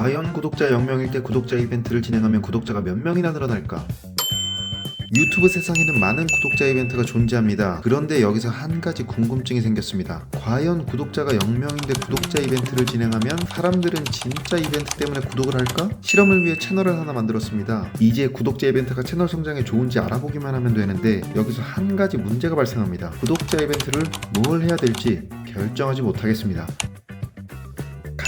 과연 구독자 0명일 때 구독자 이벤트를 진행하면 구독자가 몇 명이나 늘어날까? 유튜브 세상에는 많은 구독자 이벤트가 존재합니다. 그런데 여기서 한 가지 궁금증이 생겼습니다. 과연 구독자가 0명인데 구독자 이벤트를 진행하면 사람들은 진짜 이벤트 때문에 구독을 할까? 실험을 위해 채널을 하나 만들었습니다. 이제 구독자 이벤트가 채널 성장에 좋은지 알아보기만 하면 되는데 여기서 한 가지 문제가 발생합니다. 구독자 이벤트를 뭘 해야 될지 결정하지 못하겠습니다.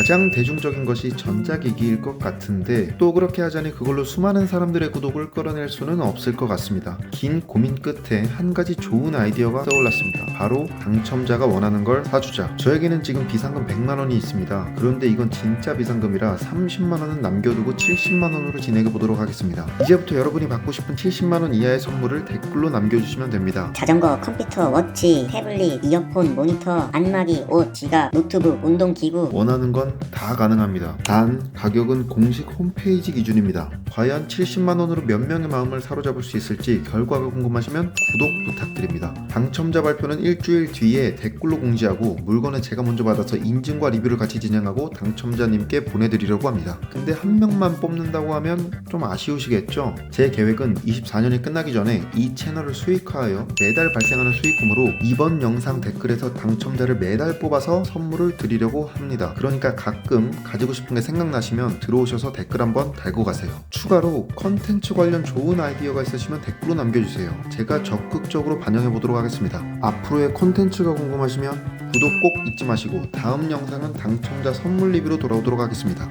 가장 대중적인 것이 전자기기일 것 같은데 또 그렇게 하자니 그걸로 수많은 사람들의 구독을 끌어낼 수는 없을 것 같습니다. 긴 고민 끝에 한 가지 좋은 아이디어가 떠올랐습니다. 바로 당첨자가 원하는 걸 사주자. 저에게는 지금 비상금 100만 원이 있습니다. 그런데 이건 진짜 비상금이라 30만 원은 남겨두고 70만 원으로 진행해 보도록 하겠습니다. 이제부터 여러분이 받고 싶은 70만 원 이하의 선물을 댓글로 남겨주시면 됩니다. 자전거, 컴퓨터, 워치, 태블릿, 이어폰, 모니터, 안마기, 옷, 지갑, 노트북, 운동기구 원하는 건다 가능합니다. 단 가격은 공식 홈페이지 기준입니다. 과연 70만 원으로 몇 명의 마음을 사로잡을 수 있을지 결과가 궁금하시면 구독 부탁드립니다. 당첨자 발표는 일주일 뒤에 댓글로 공지하고 물건은 제가 먼저 받아서 인증과 리뷰를 같이 진행하고 당첨자님께 보내드리려고 합니다. 근데 한 명만 뽑는다고 하면 좀 아쉬우시겠죠? 제 계획은 24년이 끝나기 전에 이 채널을 수익화하여 매달 발생하는 수익금으로 이번 영상 댓글에서 당첨자를 매달 뽑아서 선물을 드리려고 합니다. 가끔 가지고 싶은 게 생각나시면 들어오셔서 댓글 한번 달고 가세요. 추가로 컨텐츠 관련 좋은 아이디어가 있으시면 댓글로 남겨주세요. 제가 적극적으로 반영해 보도록 하겠습니다. 앞으로의 컨텐츠가 궁금하시면 구독 꼭 잊지 마시고 다음 영상은 당첨자 선물 리뷰로 돌아오도록 하겠습니다.